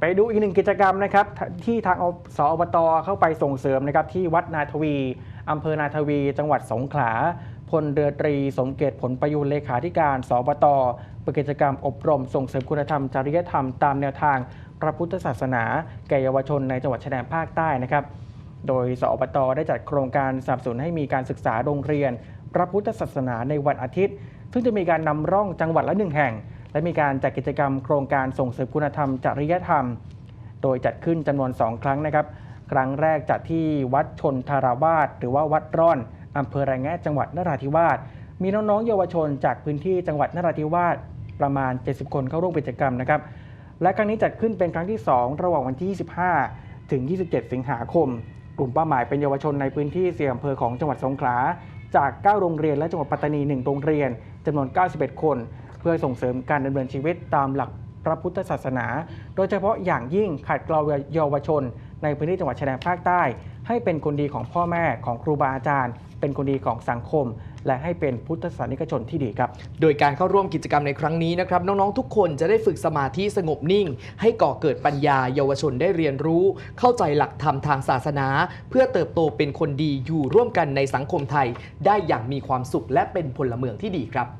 ไปดูอีกหนึ่งกิจกรรมนะครับที่ทางสอบตเข้าไปส่งเสริมนะครับที่วัดนาทวีอำเภอนาทวี จังหวัดสงขลาพลเรือตรีสมเกตผลประยูนเลขาธิการสอบตเปิดกิจกรรมอบรมส่งเสริมคุณธรรมจริยธรรมตามแนวทางพระพุทธศาสนา แก่เยาวชนในจังหวัดชายแดนภาคใต้นะครับ โดยสอบตได้จัดโครงการสนับสนุนให้มีการศึกษาโรงเรียน พระพุทธศาสนาในวันอาทิตย์ ซึ่งจะมีการนำร่องจังหวัดละหนึ่งแห่ง และมีการจัดกิจกรรมโครงการส่งเสริมคุณธรรมจริยธรรม โดยจัดขึ้นจำนวน 2 ครั้งนะครับ ครั้งแรกจัดที่วัดชนทาราวาสหรือว่าวัดร่อนอำเภอแรงแงะจังหวัดนราธิวาสมีน้องๆเยาวชนจากพื้นที่จังหวัดนราธิวาสประมาณ 70 คนเข้าร่วมกิจกรรมนะครับ และครั้งนี้จัดขึ้นเป็นครั้งที่ 2 ระหว่างวันที่ 25 ถึง 27 สิงหาคม กลุ่มเป้าหมายเป็นเยาวชนในพื้นที่เสี่ยงอำเภอของจังหวัดสงขลาจาก 9 โรงเรียนและจังหวัดปัตตานี 1 โรงเรียนจำนวน 91 คน พื่อส่งเสริมการดำเนินชีวิตตามหลักพระพุทธศาสนา โดยเฉพาะอย่างยิ่งขัดเกลาเยาวชน ในพื้นที่จังหวัดชายแดนภาคใต้ ให้เป็นคนดีของพ่อแม่ของครูบาอาจารย์ เป็นคนดีของสังคม และให้เป็นพุทธศาสนิกชนที่ดีครับ โดยการเข้าร่วมกิจกรรมในครั้งนี้นะครับ น้องๆ ทุกคนจะได้ฝึกสมาธิสงบนิ่ง ให้ก่อเกิดปัญญาเยาวชนได้เรียนรู้ เข้าใจหลักธรรมทางศาสนา เพื่อเติบโตเป็นคนดีอยู่ร่วมกันในสังคมไทย ได้อย่างมีความสุขและเป็นพลเมืองที่ดีครับ